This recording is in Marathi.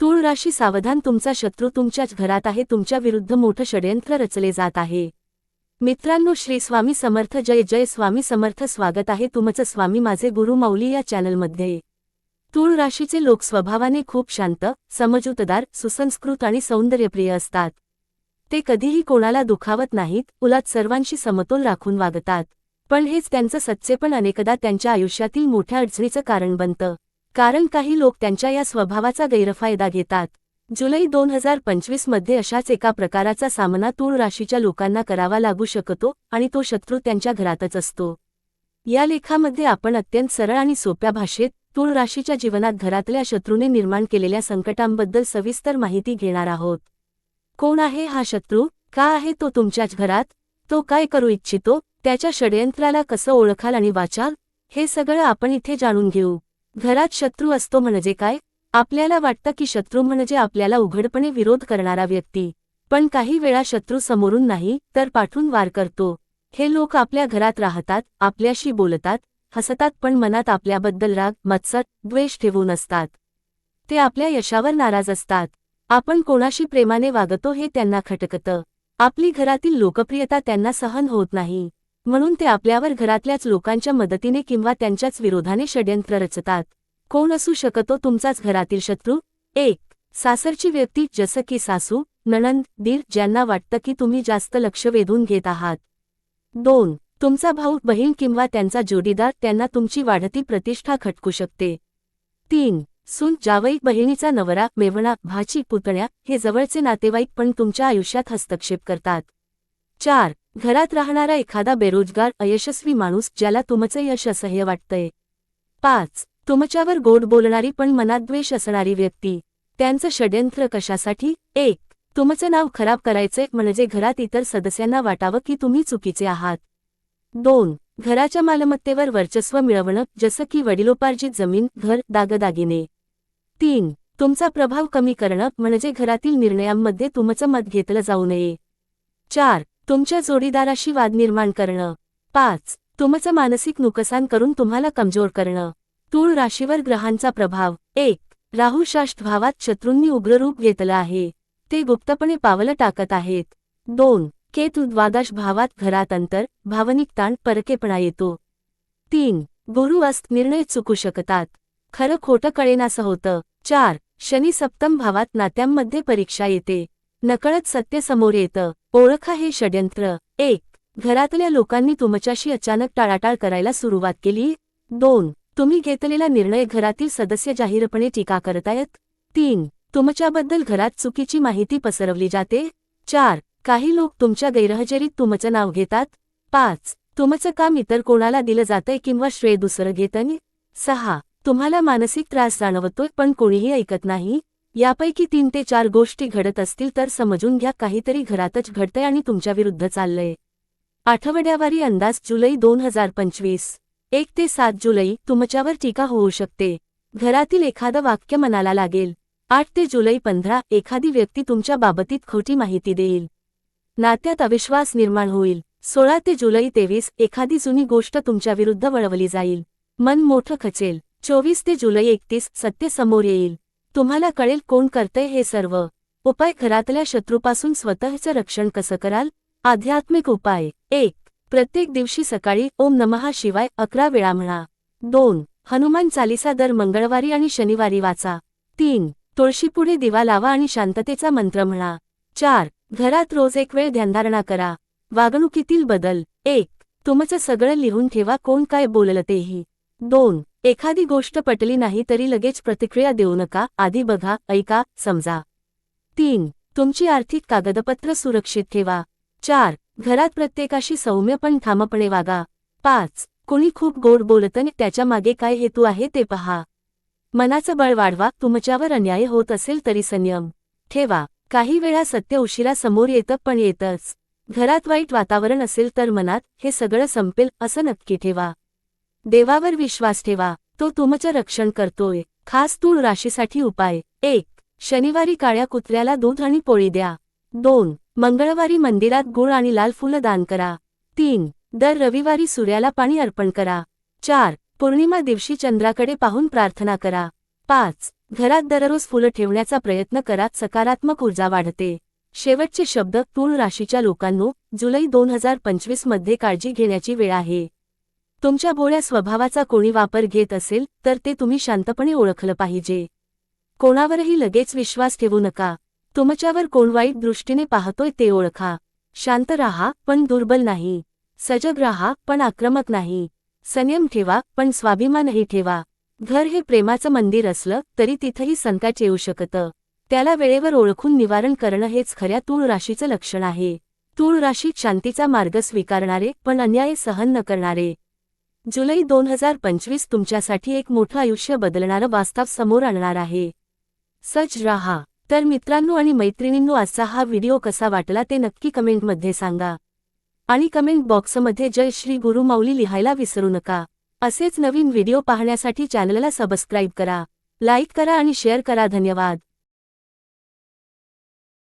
तूळ राशी सावधान तुमचा शत्रू तुमच्याच घरात आहे तुमच्या विरुद्ध मोठं षडयंत्र रचले जात आहे. मित्रांनो श्री स्वामी समर्थ जय जय स्वामी समर्थ स्वागत आहे तुमचं स्वामी माझे गुरु माऊली या चॅनलमध्ये. तूळ राशीचे लोक स्वभावाने खूप शांत समजूतदार सुसंस्कृत आणि सौंदर्यप्रिय असतात. ते कधीही कोणाला दुखावत नाहीत उलट सर्वांशी समतोल राखून वागतात. पण हेच त्यांचं सच्चेपण अनेकदा त्यांच्या आयुष्यातील मोठ्या अडचणीचं कारण बनतं. कारण काही लोक त्यांच्या या स्वभावाचा गैरफायदा घेतात. जुलै दोन हजार पंचवीसमध्ये अशाच एका प्रकाराचा सामना तूळ राशीच्या लोकांना करावा लागू शकतो आणि तो शत्रू त्यांच्या घरातच असतो. या लेखामध्ये आपण अत्यंत सरळ आणि सोप्या भाषेत तूळ राशीच्या जीवनात घरातल्या शत्रूने निर्माण केलेल्या संकटांबद्दल सविस्तर माहिती घेणार आहोत. कोण आहे हा शत्रू? का आहे तो तुमच्याच घरात? तो काय करू इच्छितो? त्याच्या षडयंत्राला कसं ओळखाल आणि वाचाल? हे सगळं आपण इथे जाणून घेऊ. घरात शत्रू असतो म्हणजे काय? आपल्याला वाटतं की शत्रू म्हणजे आपल्याला उघडपणे विरोध करणारा व्यक्ती. पण काही वेळा शत्रू समोरून नाही तर पाठून वार करतो. हे लोक आपल्या घरात राहतात आपल्याशी बोलतात हसतात पण मनात आपल्याबद्दल राग मत्सर द्वेष ठेवून असतात. ते आपल्या यशावर नाराज असतात. आपण कोणाशी प्रेमाने वागतो हे त्यांना खटकतं. आपली घरातील लोकप्रियता त्यांना सहन होत नाही. म्हणून ते आपल्यावर घरातल्याच लोकांच्या मदतीने किंवा त्यांच्याच विरोधाने षड्यंत्र रचतात. कोण असू शकतो तुमचाच घरातील शत्रू? एक. सासरची व्यक्ती जसं की सासू नणंद दीर ज्यांना वाटतं की तुम्ही जास्त लक्ष वेधून घेत आहात. दोन. तुमचा भाऊ बहीण किंवा त्यांचा जोडीदार त्यांना तुमची वाढती प्रतिष्ठा खटकू शकते. तीन. सून जावई बहिणीचा नवरा मेवणा भाची पुतण्या हे जवळचे नातेवाईक पण तुमच्या आयुष्यात हस्तक्षेप करतात. चार. घरात राहणारा एखादा बेरोजगार अयशस्वी माणूस ज्याला तुमचं यश असह्य वाटतंय. पाच. तुमच्यावर गोड बोलणारी पण मनात द्वेष असणारी व्यक्ती. त्यांचं षड्यंत्र कशासाठी? एक. तुमचं नाव खराब करायचे म्हणजे घरात इतर सदस्यांना वाटावं की तुम्ही चुकीचे आहात. दोन. घराच्या मालमत्तेवर वर्चस्व मिळवणं जसं की वडिलोपार्जित जमीन घर दागदागिने. तीन. तुमचा प्रभाव कमी करणं म्हणजे घरातील निर्णयांमध्ये तुमचं मत घेतलं जाऊ नये. चार. तुमच्या जोडीदाराशी वाद निर्माण करणं. पाच तुमचं मानसिक नुकसान करून तुम्हाला कमजोर करणं. तूळ राशीवर ग्रहांचा प्रभाव. एक राहू शाष्ट भावात शत्रूंनी उग्ररूप घेतलं आहे. ते गुप्तपणे पावलं टाकत आहेत. दोन केतू द्वादश भावात घरात अंतर भावनिक ताण परकेपणा येतो. तीन गुरु अस्त निर्णय चुकू शकतात. खरं खोटं कळेनासं होतं. चार शनी सप्तम भावात नात्यांमध्ये परीक्षा येते. नकळत सत्य समोर येतं. ओळखा हे षड्यंत्र. एक घरातल्या लोकांनी तुमच्याशी अचानक टाळाटाळ करायला सुरुवात केली. दोन तुम्ही घेतलेला निर्णय घरातील सदस्य जाहीरपणे टीका करतायत. तीन तुमच्याबद्दल घरात चुकीची माहिती पसरवली जाते. चार काही लोक तुमच्या गैरहजेरीत तुमचं नाव घेतात. पाच तुमचं काम इतर कोणाला दिलं जातंय किंवा श्रेय दुसरं घेतंय. सहा तुम्हाला मानसिक त्रास जाणवतोय पण कोणीही ऐकत नाही. यापैकी तीन ते चार गोष्टी घडत असतील तर समजून घ्या काहीतरी घरातच घडतंय आणि तुमच्याविरुद्ध चाललंय. आठवड्यावारी अंदाज जुलै दोन हजार पंचवीस. एक ते सात जुलै तुमच्यावर टीका होऊ शकते. घरातील एखादं वाक्य मनाला लागेल. आठ ते जुलै पंधरा एखादी व्यक्ती तुमच्या बाबतीत खोटी माहिती देईल. नात्यात अविश्वास निर्माण होईल. सोळा ते जुलै तेवीस एखादी जुनी गोष्ट तुमच्याविरुद्ध वळवली जाईल. मन मोठं खचेल. चोवीस ते जुलै एकतीस सत्य समोर येईल. तुम्हाला कळेल कोण करतंय हे सर्व. उपाय घरातल्या शत्रूपासून स्वतःचं रक्षण कसं कराल? आध्यात्मिक उपाय. एक प्रत्येक दिवशी सकाळी ओम नमहा शिवाय अकरा वेळा म्हणा. दोन हनुमान चालिसा दर मंगळवारी आणि शनिवारी वाचा. तीन तुळशीपुढे दिवा लावा आणि शांततेचा मंत्र म्हणा. चार घरात रोज एक वेळ ध्यानधारणा करा. वागणुकीतील बदल. एक तुमचं सगळं लिहून ठेवा कोण काय बोललं तेही. दोन एखादी गोष्ट पटली नाही तरी लगेच प्रतिक्रिया देऊ नका आधी बघा ऐका समजा. तीन तुमची आर्थिक कागदपत्र सुरक्षित ठेवा. चार घरात प्रत्येकाशी सौम्य पण ठामपणे वागा. पाच कुणी खूप गोड बोलतं त्याच्यामागे काय हेतू आहे ते पहा. मनाचं बळ वाढवा तुमच्यावर अन्याय होत असेल तरी संयम. ठेवा. काही वेळा सत्य उशिरा समोर येतं पण येतच. घरात वाईट वातावरण असेल तर मनात हे सगळं संपेल असं नक्की ठेवा. देवावर विश्वास ठेवा तो तुमचं रक्षण करतोय. खास तूळ राशीसाठी उपाय. एक शनिवारी काळ्या कुत्र्याला दूध आणि पोळी द्या. दोन मंगळवारी मंदिरात गुळ आणि लाल फुलं दान करा. तीन दर रविवारी सूर्याला पाणी अर्पण करा. चार पौर्णिमा दिवशी चंद्राकडे पाहून प्रार्थना करा. पाच घरात दररोज फुलं ठेवण्याचा प्रयत्न करा सकारात्मक ऊर्जा वाढते. शेवटचे शब्द तूळ राशीच्या लोकांनो जुलै दोन हजार पंचवीसमध्ये काळजी घेण्याची वेळ आहे. तुमच्या भोळ्या स्वभावाचा कोणी वापर घेत असेल तर ते तुम्ही शांतपणे ओळखलं पाहिजे. कोणावरही लगेच विश्वास ठेवू नका. तुमच्यावर कोण वाईट दृष्टीने पाहतोय ते ओळखा. शांत राहा पण दुर्बल नाही. सजग राहा पण आक्रमक नाही. संयम ठेवा पण स्वाभिमानही ठेवा. घर हे प्रेमाचं मंदिर असलं तरी तिथंही संकाच येऊ शकतं. त्याला वेळेवर ओळखून निवारण करणं हेच खऱ्या तूळ राशीचं लक्षण आहे. तूळ राशीत शांतीचा मार्ग स्वीकारणारे पण अन्याय सहन न करणारे. जुलै दोन हजार पंचवीस तुमच्यासाठी एक मोठं आयुष्य बदलणारं वास्तव समोर आणणार आहे. सच राहा. तर मित्रांनो आणि मैत्रिणींनो आजचा हा व्हिडिओ कसा वाटला ते नक्की कमेंटमध्ये सांगा. आणि कमेंट बॉक्समध्ये जय श्री गुरु माऊली लिहायला विसरू नका. असेच नवीन व्हिडिओ पाहण्यासाठी चॅनलला सबस्क्राईब करा. लाईक करा आणि शेअर करा. धन्यवाद.